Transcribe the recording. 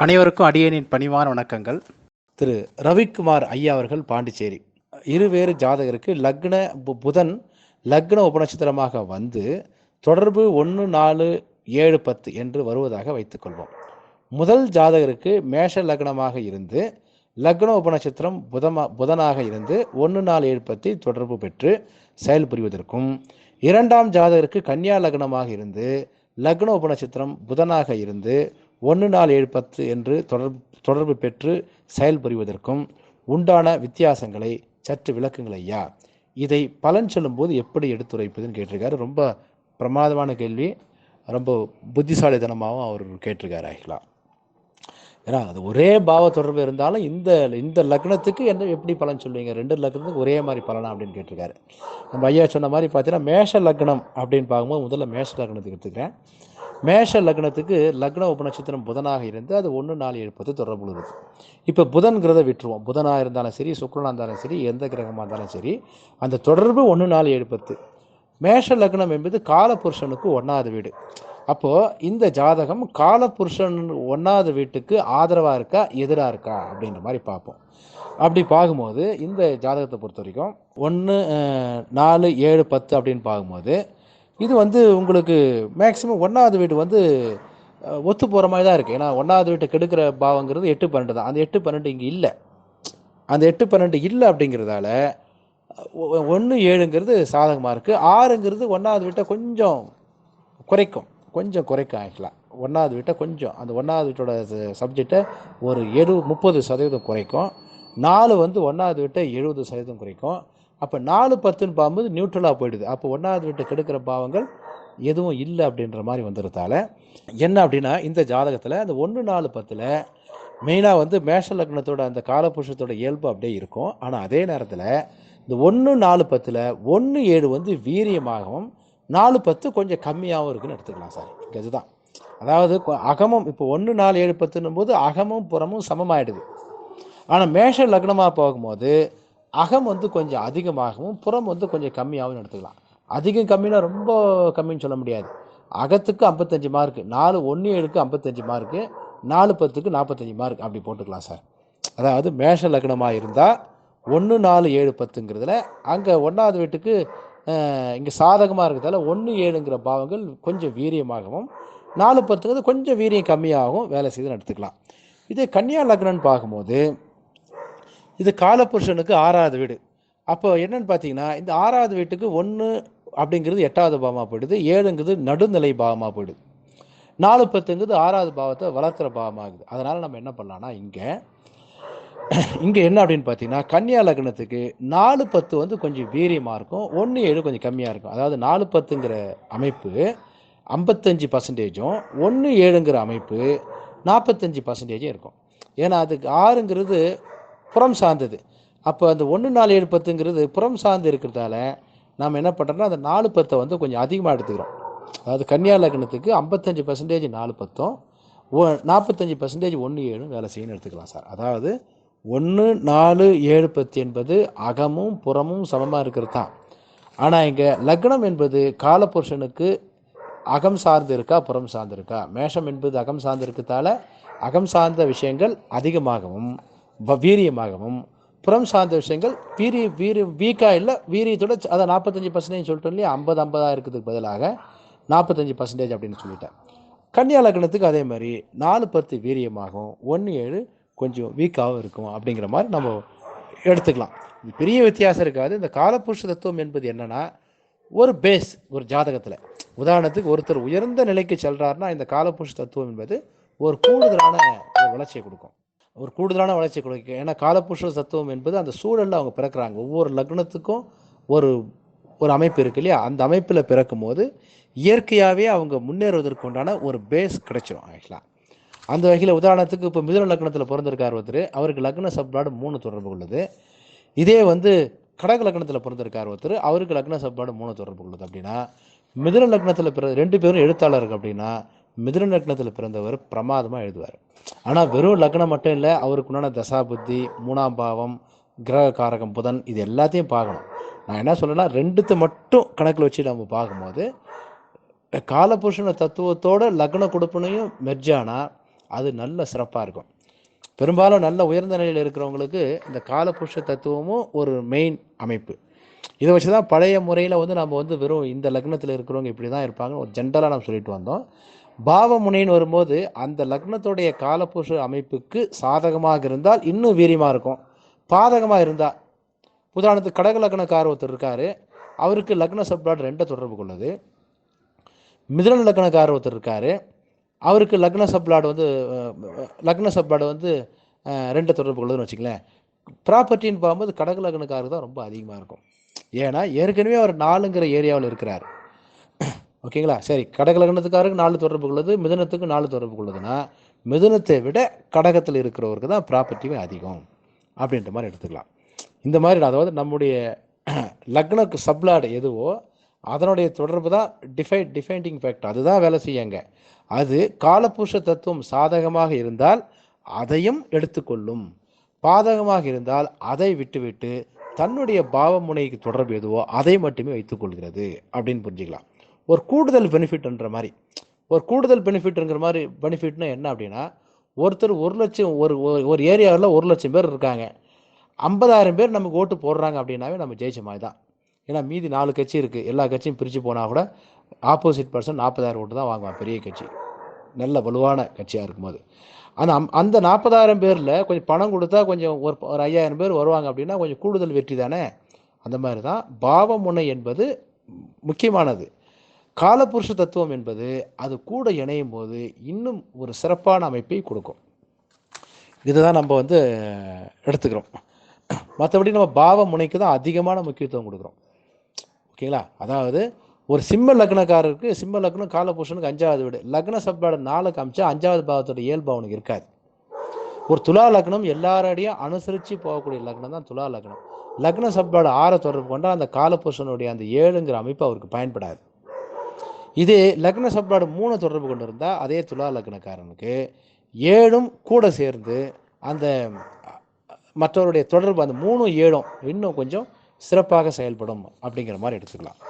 அனைவருக்கும் அடியனின் பணிவான வணக்கங்கள். திரு ரவிக்குமார் ஐயா அவர்கள் பாண்டிச்சேரி. இருவேறு ஜாதகருக்கு லக்ன பு- புதன் லக்ன உபநட்சத்திரமாக வந்து தொடர்பு ஒன்று நாலு ஏழு பத்து என்று வருவதாக வைத்துக்கொள்வோம் முதல் ஜாதகருக்கு மேஷ லக்னமாக இருந்து லக்ன உபநட்சத்திரம் புதமா புதனாக இருந்து ஒன்று நாலு ஏழு பத்தி தொடர்பு பெற்று செயல்புரிவதற்கும் இரண்டாம் ஜாதகருக்கு கன்னியா லக்னமாக இருந்து லக்ன உபநட்சத்திரம் புதனாக இருந்து ஒன்று நாலு ஏழு பத்து என்று தொடர்பு தொடர்பு பெற்று செயல்புரிவதற்கும் உண்டான வித்தியாசங்களை சற்று விளக்குங்கள் ஐயா. இதை பலன் சொல்லும்போது எப்படி எடுத்துரைப்பதுன்னு கேட்டிருக்காரு. ரொம்ப பிரமாதமான கேள்வி. ரொம்ப புத்திசாலித்தனமாகவும் அவர் கேட்டிருக்காரு ஆகிக்கலாம் ஏன்னா அது ஒரே பாவ தொடர்பு இருந்தாலும் இந்த இந்த லக்னத்துக்கு என்ன எப்படி பலன் சொல்லுவீங்க? ரெண்டு லக்னத்துக்கு ஒரே மாதிரி பலனா அப்படின்னு கேட்டிருக்காரு. நம்ம ஐயா சொன்ன மாதிரி பார்த்தீங்கன்னா மேஷ லக்னம் அப்படின்னு பார்க்கும்போது முதல்ல மேஷ லக்னத்துக்கு எடுத்துக்கிறேன். மேஷ லக்னத்துக்கு லக்ன உபநட்சத்திரம் புதனாக இருந்து அது ஒன்று நாலு எழுப்பத்து தொடர்பு உள்ளது. இப்போ புதன்கிறத விட்டுருவோம். புதனாக இருந்தாலும் சரி சுக்கரனாக இருந்தாலும் சரி எந்த கிரகமாக இருந்தாலும் சரி அந்த தொடர்பு ஒன்று நாலு எழுப்பத்து மேஷ லக்னம் என்பது காலபுருஷனுக்கு ஒன்றாவது வீடு. அப்போது இந்த ஜாதகம் காலபுருஷன் ஒன்றாவது வீட்டுக்கு ஆதரவாக இருக்கா எதிராக இருக்கா அப்படின்ற மாதிரி பார்ப்போம். அப்படி பார்க்கும்போது இந்த ஜாதகத்தை பொறுத்த வரைக்கும் ஒன்று நாலு ஏழு பத்து அப்படின்னு பார்க்கும்போது இது வந்து உங்களுக்கு மேக்ஸிமம் ஒன்றாவது வீடு வந்து ஒத்து போகிற மாதிரி தான் இருக்குது ஏன்னா ஒன்றாவது வீட்டை கெடுக்கிற பாவங்கிறது எட்டு பன்னெண்டு தான். அந்த எட்டு பன்னெண்டு இங்கே இல்லை. அந்த எட்டு பன்னெண்டு இல்லை அப்படிங்கிறதால ஒன்று ஏழுங்கிறது சாதகமாக இருக்குது ஆறுங்கிறது ஒன்றாவது வீட்டை கொஞ்சம் குறைக்கும். கொஞ்சம் குறைக்க ஆகிக்கலாம் ஒன்றாவது வீட்டை கொஞ்சம் அந்த ஒன்றாவது வீட்டோட சப்ஜெக்டை ஒரு எழு முப்பது சதவீதம் குறைக்கும். நாலு வந்து ஒன்றாவது வீட்டை எழுபது சதவீதம் குறைக்கும். அப்போ நாலு பத்துன்னு பார்க்கும்போது நியூட்ரலாக போயிடுது. அப்போ ஒன்றாவது வீட்டை கெடுக்கிற பாவங்கள் எதுவும் இல்லை அப்படின்ற மாதிரி வந்துடுறதால என்ன அப்படின்னா இந்த ஜாதகத்தில் அந்த ஒன்று நாலு பத்தில் மெயினாக வந்து மேஷ லக்னத்தோட அந்த காலபுருஷத்தோட இயல்பு அப்படியே இருக்கும். ஆனால் அதே நேரத்தில் இந்த ஒன்று நாலு பத்தில் ஒன்று ஏழு வந்து வீரியமாகவும் நாலு பத்து கொஞ்சம் கம்மியாகவும் இருக்குன்னு எடுத்துக்கலாம் சார் இங்க இதுதான். அதாவது அகமும் இப்போ ஒன்று நாலு ஏழு பத்துன்னும் போது அகமும் புறமும் சமமாயிடுது. ஆனால் மேஷ லக்னமாக போகும்போது அகம் வந்து கொஞ்சம் அதிகமாகவும் புறம் வந்து கொஞ்சம் கம்மியாகவும் எடுத்துக்கலாம். அதிகம் கம்மினா ரொம்ப கம்மின்னு சொல்ல முடியாது. அகத்துக்கு ஐம்பத்தஞ்சு மார்க்கு நாலு ஒன்று ஏழுக்கு ஐம்பத்தஞ்சு மார்க்கு நாலு பத்துக்கு நாற்பத்தஞ்சு மார்க் அப்படி போட்டுக்கலாம் சார் அதாவது மேஷ லக்னமாக இருந்தால் ஒன்று நாலு ஏழு பத்துங்கிறதுல அங்கே ஒன்றாவது வீட்டுக்கு இங்கே சாதகமாக இருக்கிறதால ஒன்று ஏழுங்கிற பாவங்கள் கொஞ்சம் வீரியமாகவும் நாலு பத்துங்கிறது கொஞ்சம் வீரியம் கம்மியாகவும் வேலை செய்து நடத்துக்கலாம். இதே கன்னியா லக்னம்னு பார்க்கும்போது இது காலபுருஷனுக்கு ஆறாவது வீடு. அப்போ என்னன்னு பார்த்தீங்கன்னா இந்த ஆறாவது வீட்டுக்கு ஒன்று அப்படிங்கிறது எட்டாவது பாவமாக போயிடுது ஏழுங்கிறது நடுநிலை பாவமாக போயிடுது. நாலு பத்துங்கிறது ஆறாவது பாவத்தை வளர்க்குற பாவமாகுது. அதனால் நம்ம என்ன பண்ணலாம்னா இங்கே இங்கே என்ன அப்படின்னு பார்த்தீங்கன்னா கன்னியா லக்னத்துக்கு நாலு பத்து வந்து கொஞ்சம் வீரியமாக இருக்கும். ஒன்று ஏழு கொஞ்சம் கம்மியாக இருக்கும். அதாவது நாலு பத்துங்கிற அமைப்பு ஐம்பத்தஞ்சு பர்சன்டேஜும் ஒன்று ஏழுங்கிற அமைப்பு நாற்பத்தஞ்சு பர்சன்டேஜும் இருக்கும். ஏன்னா அதுக்கு ஆறுங்கிறது புறம் சார்ந்தது. அப்போ அந்த ஒன்று நாலு ஏழு பத்துங்கிறது புறம் சார்ந்து இருக்கிறதால நாம் என்ன பண்ணுறோம்னா அந்த நாலு பத்தை வந்து கொஞ்சம் அதிகமாக எடுத்துக்கிறோம். அதாவது கன்னியா லக்னத்துக்கு ஐம்பத்தஞ்சு பர்சன்டேஜ் நாலு பத்தும் ஓ நாற்பத்தஞ்சு பர்சன்டேஜ் ஒன்று ஏழும் வேலை செய்யணும்னு எடுத்துக்கலாம் சார். அதாவது ஒன்று நாலு ஏழு பத்து என்பது அகமும் புறமும் சமமாக இருக்கிறது தான். ஆனால் இங்கே லக்னம் என்பது காலபுருஷனுக்கு அகம் சார்ந்து இருக்கா புறம் சார்ந்து இருக்கா? மேஷம் என்பது அகம் சார்ந்து இருக்கிறதால அகம் சார்ந்த விஷயங்கள் அதிகமாகவும் வ- வீரியமாகவும் புறம் சார்ந்த விஷயங்கள் வீரிய வீரிய வீக்காக இல்லை வீரியத்தோட அதை நாற்பத்தஞ்சு பர்சன்டேஜ் சொல்லிட்டோம் இல்லையா? ஐம்பது ஐம்பதாக இருக்கிறதுக்கு பதிலாக நாற்பத்தஞ்சு பர்சன்டேஜ் அப்படின்னு சொல்லிட்டேன். கன்னியா லக்னத்துக்கு அதே மாதிரி நாலு பத்து வீரியமாகும் ஒன்று ஏழு கொஞ்சம் வீக்காகவும் இருக்கும்? அப்படிங்கிற மாதிரி நம்ம எடுத்துக்கலாம். பெரிய வித்தியாசம் இருக்காது. இந்த காலபுருஷ தத்துவம் என்பது என்னன்னா ஒரு பேஸ் ஒரு ஜாதகத்தில். உதாரணத்துக்கு ஒருத்தர் உயர்ந்த நிலைக்கு செல்றாருன்னா இந்த காலபுருஷ தத்துவம் என்பது ஒரு கூடுதலான ஒரு வளர்ச்சியை கொடுக்கும். ஒரு கூடுதலான வளர்ச்சியை கொடுக்கும். ஏன்னா காலபுருஷ தத்துவம் என்பது அந்த சூழலில் அவங்க பிறக்கிறாங்க. ஒவ்வொரு லக்னத்துக்கும் ஒரு ஒரு அமைப்பு இருக்கு இல்லையா? அந்த அமைப்பில் பிறக்கும் போது இயற்கையாகவே அவங்க முன்னேறுவதற்கு உண்டான ஒரு பேஸ் கிடைச்சிடும் ஆக்சுவலாக அந்த வகையில் உதாரணத்துக்கு இப்போ மிதுன லக்னத்தில் பிறந்திருக்கார் ஒருத்தர். அவருக்கு லக்ன சப்பாடு மூணு தொடர்பு உள்ளது. இதே வந்து கடக லக்னத்தில் பிறந்திருக்கார் ஒருத்தர். அவருக்கு லக்ன சப்பாடு மூணு தொடர்பு உள்ளது அப்படின்னா மிதுன லக்னத்தில் பிற ரெண்டு பேரும் எழுத்தாளருக்கு அப்படின்னா மிதுன லக்னத்தில் பிறந்தவர் பிரமாதமாக எழுதுவார். ஆனால் வெறும் லக்னம் மட்டும் இல்லை அவருக்கு உண்டான தசா புத்தி மூணாம் பாவம் கிரக காரகம் புதன் இது எல்லாத்தையும் பார்க்கணும். நான் என்ன சொல்றேன்னா ரெண்டுத்தை மட்டும் கணக்கில் வச்சு நம்ம பார்க்கும்போது காலபுருஷன தத்துவத்தோட லக்ன கொடுப்பனையும் மெர்ஜானா அது நல்ல சிறப்பாக இருக்கும். பெரும்பாலும் நல்ல உயர்ந்த நிலையில் இருக்கிறவங்களுக்கு இந்த காலபுருஷ தத்துவமும் ஒரு மெயின் அமைப்பு. இதை வச்சு தான் பழைய முறையில் வந்து நம்ம வந்து வெறும் இந்த லக்னத்தில் இருக்கிறவங்க இப்படி தான் இருப்பாங்க. ஒரு ஜென்ரலாக நம்ம சொல்லிட்டு வந்தோம். பாவமுனைன்னு வரும்போது அந்த லக்னத்துடைய காலபுருஷ அமைப்புக்கு சாதகமாக இருந்தால் இன்னும் வீரியமாக இருக்கும். பாதகமாக இருந்தால் உதாரணத்துக்கு கடக லக்னக்கார ஒருத்தர் இருக்கார். அவருக்கு லக்ன சப்ளாட் ரெண்டை தொடர்பு கொள்ளுது. மிதுன லக்னக்கார ஒருத்தர் இருக்காரு. அவருக்கு லக்ன சப்ளாடு வந்து லக்ன சப்ளாடு வந்து ரெண்டு தொடர்பு கொள்ளுதுன்னு வச்சுங்களேன் ப்ராப்பர்ட்டின்னு பார்க்கும்போது கடகு லக்னக்காரருக்கு தான் ரொம்ப அதிகமாக இருக்கும். ஏன்னா ஏற்கனவே அவர் நாலுங்கிற ஏரியாவில் இருக்கிறார். ஓகேங்களா? சரி கடக லக்னத்துக்காருக்கு நாலு தொடர்பு கொள்ளுது மிதனத்துக்கு நாலு தொடர்பு கொள்ளுதுன்னா மிதனத்தை விட கடகத்தில் இருக்கிறவருக்கு தான் ப்ராப்பர்ட்டிவே அதிகம் அப்படின்ற மாதிரி எடுத்துக்கலாம். இந்த மாதிரி அதாவது நம்முடைய லக்னக்கு சப்ளாடு எதுவோ அதனுடைய தொடர்பு தான் டிஃபை டிஃபைண்டிங் ஃபேக்டர் அதுதான் வேலை செய்யுங்க. அது காலபுருஷ தத்துவம் சாதகமாக இருந்தால் அதையும் எடுத்துக்கொள்ளும். பாதகமாக இருந்தால் அதை விட்டுவிட்டு தன்னுடைய பாவமுனைக்கு தொடர்பு எதுவோ அதை மட்டுமே வைத்துக்கொள்கிறது அப்படின்னு புரிஞ்சுக்கலாம். ஒரு கூடுதல் பெனிஃபிட்ன்ற மாதிரி. ஒரு கூடுதல் பெனிஃபிட்ங்கிற மாதிரி பெனிஃபிட்னா என்ன அப்படின்னா ஒருத்தர் ஒரு லட்சம் ஒரு ஒரு- ஒரு ஏரியாவில் ஒரு லட்சம் பேர் இருக்காங்க. ஐம்பதாயிரம் பேர் நமக்கு ஓட்டு போடுறாங்க அப்படின்னாவே நம்ம ஜெயிச்ச மாதிரி தான். ஏன்னா மீதி நாலு கட்சி இருக்குது எல்லா கட்சியும் பிரித்து போனால் கூட ஆப்போசிட் பர்சன் நாற்பதாயிரம் ஓட்டு தான் வாங்குவான் பெரிய கட்சி. நல்ல வலுவான கட்சியாக இருக்கும்போது. ஆனால் அம்- அந்த நாற்பதாயிரம் பேரில் கொஞ்சம் பணம் கொடுத்தா கொஞ்சம் ஒரு ஒரு ஐயாயிரம் பேர் வருவாங்க அப்படின்னா கொஞ்சம் கூடுதல் வெற்றி தானே? அந்த மாதிரி தான் பாவமுனை என்பது முக்கியமானது. காலபுருஷ தத்துவம் என்பது அது கூட இணையும் போது இன்னும் ஒரு சிறப்பான அமைப்பை கொடுக்கும். இதுதான் நம்ம வந்து எடுத்துக்கிறோம். மற்றபடி நம்ம பாவ முனைக்கு தான் அதிகமான முக்கியத்துவம் கொடுக்குறோம். ஓகேங்களா அதாவது ஒரு சிம்ம லக்னக்காரருக்கு சிம்ம லக்னம் காலபூஷனுக்கு அஞ்சாவது வீடு. லக்ன சப்பாடு நாலு காமிச்சா அஞ்சாவது பாவத்தோட இயல்பு அவனுக்கு இருக்காது. ஒரு துலா லக்னம் எல்லாரோடையும் அனுசரித்து போகக்கூடிய லக்னம் தான் துலா லக்னம். லக்ன சப்பாடு ஆற தொடர்பு கொண்டால் அந்த காலபுருஷனுடைய அந்த ஏழுங்கிற அமைப்பு அவருக்கு பயன்படாது. இதே லக்ன சப்பாடு மூணு தொடர்பு கொண்டு இருந்தால் அதே துலா லக்னக்காரனுக்கு ஏழும் கூட சேர்ந்து அந்த மற்றவருடைய தொடர்பு அந்த மூணும் ஏழும் இன்னும் கொஞ்சம் சிறப்பாக செயல்படும் அப்படிங்கிற மாதிரி எடுத்துக்கலாம்.